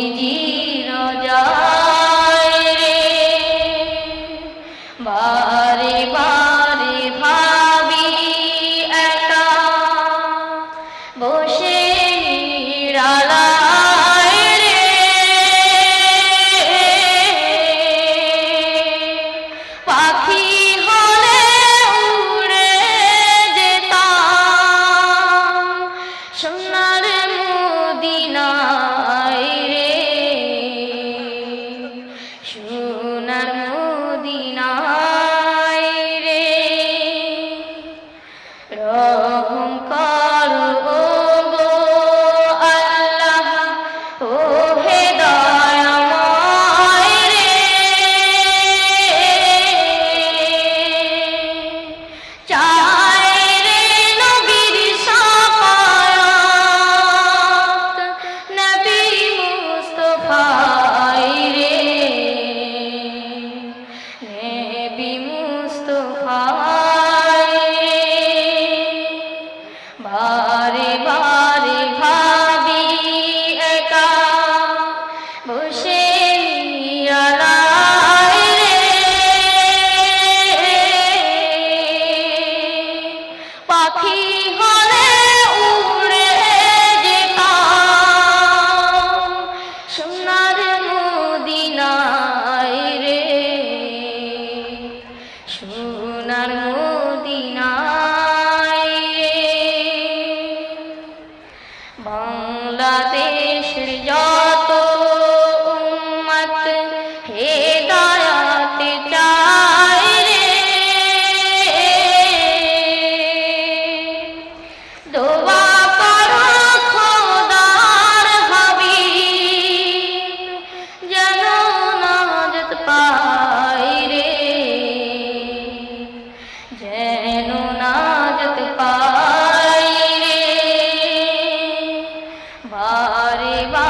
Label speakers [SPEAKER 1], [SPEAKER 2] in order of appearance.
[SPEAKER 1] নবীজি সোনার পাখি হলে হরে বা